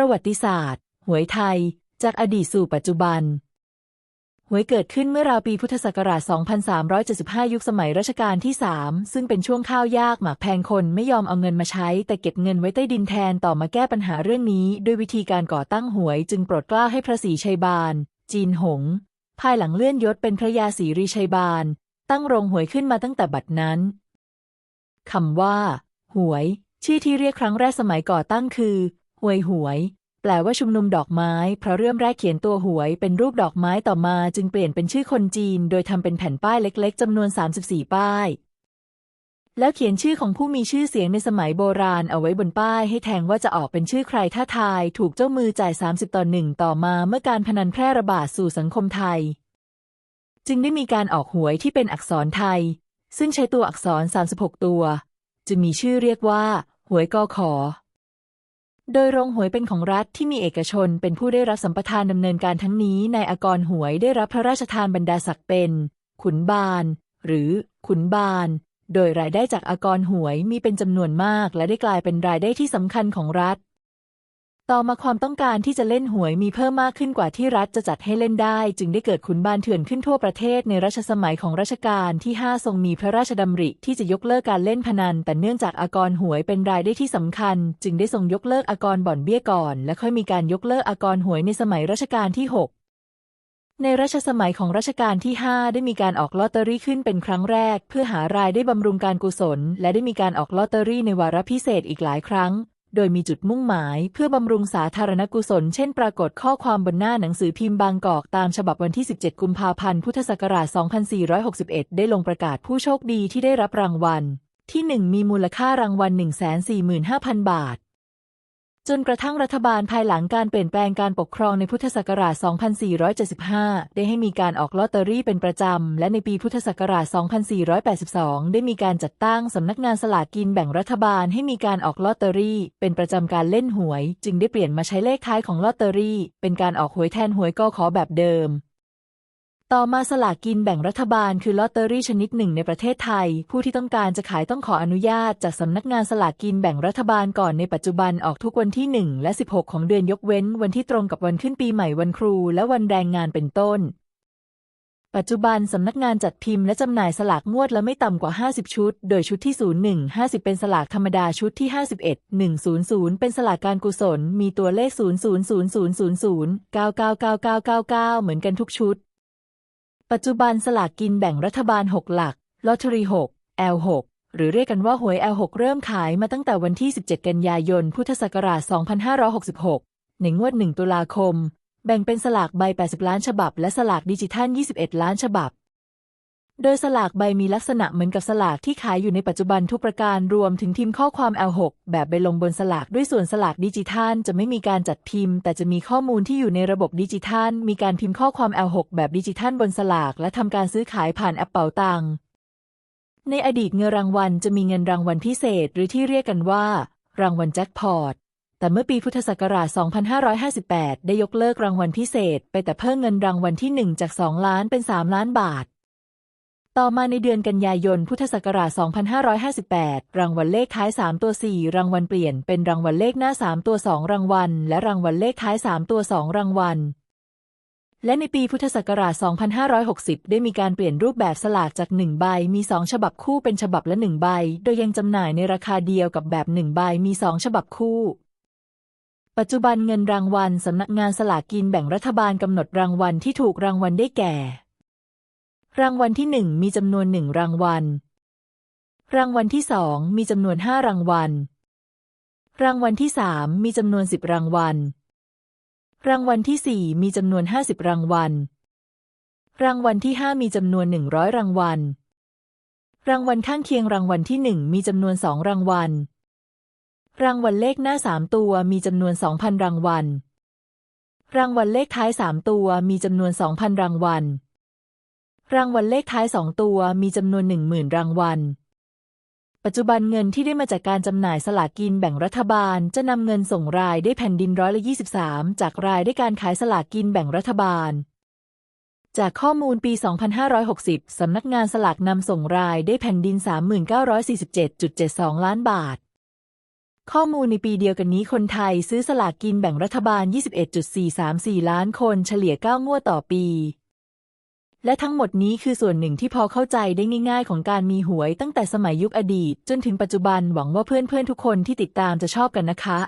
ประวัติศาสตร์ หวยไทย จากอดีตสู่ปัจจุบัน หวยเกิดขึ้นเมื่อราวปีพุทธศักราช 2375 ยุคสมัยรัชกาลที่ 3 ซึ่งเป็นช่วงข้าวยากหมากแพงคนไม่ยอมเอาเงินมาใช้ แต่เก็บเงินไว้ใต้ดินแทนต่อมาแก้ปัญหาเรื่องนี้ ด้วยวิธีการก่อตั้งหวยจึงโปรดเกล้าให้พระศรีชัยบาล จีนหง ภายหลังเลื่อนยศเป็นพระยาศรีรีชัยบาล ตั้งโรงหวยขึ้นมาตั้งแต่บัดนั้นคำว่า หวย ชื่อที่เรียกครั้งแรกสมัยก่อตั้งคือ หวยหวย แปลว่าชุมนุมดอกไม้ เพราะเริ่มแรกเขียนตัวหวยเป็นรูปดอกไม้ต่อมาจึงเปลี่ยนเป็นชื่อคนจีน โดยทำเป็นแผ่นป้ายเล็ก ๆจำนวน 34 ป้าย แล้วเขียนชื่อของผู้มีชื่อเสียงในสมัยโบราณเอาไว้บนป้ายให้แทงว่าจะออกเป็นชื่อใครถ้าทาย ถูกเจ้ามือจ่าย 30 ต่อหนึ่งต่อมาเมื่อการพนันแพร่ระบาดสู่สังคมไทย จึงได้มีการออกหวยที่เป็นอักษรไทย ซึ่งใช้ตัวอักษร 36 ตัวจะมีชื่อเรียกว่า หวยกอขอ โดยโรงหวยเป็นของรัฐที่มีเอกชนเป็นผู้ได้รับสัมปทานดำเนินการทั้งนี้นายอากรหวยได้รับพระราชทานบรรดาศักดิ์เป็น ขุนบาน หรือ ขุนบาน โดยรายได้จากอากรหวยมีเป็นจำนวนมาก และได้กลายเป็นรายได้ที่สำคัญของรัฐ ต่อมาความต้องการที่จะเล่นหวยมีเพิ่มมากขึ้นกว่าที่รัฐจะจัดให้เล่นได้ จึงได้เกิดขุนบานเถื่อนขึ้นทั่วประเทศในรัชสมัยของรัชกาลที่ 5 ทรงมีพระราชดำริที่จะยกเลิกการเล่นพนัน แต่เนื่องจากอากรหวยเป็นรายได้ที่สำคัญ จึงได้ทรงยกเลิกอากรบ่อนเบี้ยก่อน และค่อยมีการยกเลิกอากรหวยในสมัยรัชกาลที่ 6ในรัชสมัยของรัชกาลที่ 5 ได้มีการออกลอตเตอรี่ขึ้นเป็นครั้งแรก เพื่อหารายได้บำรุงการกุศล และได้มีการออกลอตเตอรี่ในวาระพิเศษอีกหลายครั้ง โดยมีจุดมุ่งหมายเพื่อบำรุงสาธารณกุศล เช่นปรากฏข้อความบนหน้าหนังสือพิมพ์บางกอกตามฉบับวันที่ 17 กุมภาพันธ์ พุทธศักราช 2461 ได้ลงประกาศผู้โชคดีที่ได้รับรางวัล ที่ 1 มีมูลค่ารางวัล 145,000 บาท จนกระทั่งรัฐบาลภายหลังการเปลี่ยนแปลงการปกครองในพุทธศักราช 2475 ได้ให้มีการออกลอตเตอรี่เป็นประจำ และในปีพุทธศักราช 2482 ได้มีการจัดตั้งสำนักงานสลากกินแบ่งรัฐบาลให้มีการออกลอตเตอรี่ เป็นประจำการเล่นหวย จึงได้เปลี่ยนมาใช้เลขท้ายของลอตเตอรี่ เป็นการออกหวยแทนหวยกอขอแบบเดิม ต่อมาสลากกินแบ่งรัฐบาลคือลอตเตอรี่ชนิดหนึ่งในประเทศไทย ผู้ที่ต้องการจะขายต้องขออนุญาตจากสำนักงานสลากกินแบ่งรัฐบาลก่อนในปัจจุบันออกทุกวันที่ 1 และ 16 ของเดือนยกเว้น วันที่ตรงกับวันขึ้นปีใหม่วันครู และวันแรงงานเป็นต้น ปัจจุบันสำนักงานจัดพิมพ์และจำหน่ายสลากงวดละไม่ต่ำกว่า 50 ชุด โดยชุดที่ 01 50 เป็นสลากธรรมดาชุดที่ 51 100 เป็นสลากการกุศล มีตัวเลข 0 0 0 0 0 0 9 9 9 9 9 9 เหมือนกันทุกชุด ปัจจุบันสลากกินแบ่งรัฐบาล 6 หลัก ลอตเตอรี่6 L6 หรือเรียกกันว่าหวย L6 เริ่มขายมาตั้งแต่วันที่ 17 กันยายน พุทธศักราช 2566 ในงวด 1 ตุลาคม แบ่งเป็นสลากใบ 80 ล้านฉบับ และสลากดิจิทัล 21 ล้านฉบับ โดยสลากใบมีลักษณะเหมือนกับสลากที่ขายอยู่ในปัจจุบันทุกประการรวมถึงพิมพ์ข้อความ L6 แบบใบลงบนสลากด้วยส่วนสลากดิจิทัลจะไม่มีการจัดพิมพ์ แต่จะมีข้อมูลที่อยู่ในระบบดิจิทัล มีการพิมพ์ข้อความ L6 แบบดิจิทัลบนสลาก และทำการซื้อขายผ่านแอปเป๋าตังในอดีตเงินรางวัลจะมีเงินรางวัลพิเศษ หรือที่เรียกกันว่า รางวัลแจ็คพอตแต่เมื่อปีพุทธศักราช 2558 ได้ยกเลิกรางวัลพิเศษ ไปแต่เพิ่มเงินรางวัลที่ 1 จาก 2 ล้านเป็น 3 ล้านบาท ต่อมาในเดือนกันยายน พุทธศักราช 2558 รางวัลเลขท้าย 3 ตัว 4 รางวัลเปลี่ยนเป็นรางวัลเลขหน้า 3 ตัว 2 รางวัล และรางวัลเลขท้าย 3 ตัว 2 รางวัล และในปีพุทธศักราช 2560 ได้มีการเปลี่ยนรูปแบบสลากจาก 1 ใบ มี 2 ฉบับคู่เป็นฉบับละ 1 ใบ โดยยังจำหน่ายในราคาเดียวกับแบบ 1 ใบ มี 2 ฉบับคู่ปัจจุบันเงินรางวัลสำนักงานสลากกินแบ่งรัฐบาลกำหนดรางวัลที่ถูกรางวัลได้แก่ รางวัลที่ 1 มีจำนวน1รางวัล รางวัลที่2มีจำนวน5รางวัล รางวัลที่3มีจำนวน10รางวัล รางวัลที่4มีจำนวน50รางวัล รางวัลที่5มีจำนวน100รางวัล รางวัลข้างเคียงรางวัลที่1มีจำนวน2รางวัล รางวัลเลขหน้า3ตัวมีจำนวน2,000รางวัล รางวัลเลขท้าย3ตัวมีจำนวน2,000รางวัล รางวัลเลขท้าย 2 ตัวมีจำนวน 10,000 รางวัล ปัจจุบันเงินที่ได้มาจากการจำหน่ายสลากกินแบ่งรัฐบาล จะนำเงินส่งรายได้แผ่นดินร้อยละ 23 จากรายได้การขายสลากกินแบ่งรัฐบาล จากข้อมูลปี 2560 สำนักงานสลากนำส่งรายได้แผ่นดิน 3947.72 ล้านบาทข้อมูลในปีเดียวกันนี้คนไทยซื้อสลากกินแบ่งรัฐบาล 21.434 ล้านคนเฉลี่ย 9 งวดต่อปี และทั้งหมดนี้คือส่วนหนึ่งที่พอเข้าใจได้ง่าย ๆ ของการมีหวยตั้งแต่สมัยยุคอดีต จนถึงปัจจุบันหวังว่าเพื่อนๆทุกคนที่ติดตามจะชอบกันนะคะ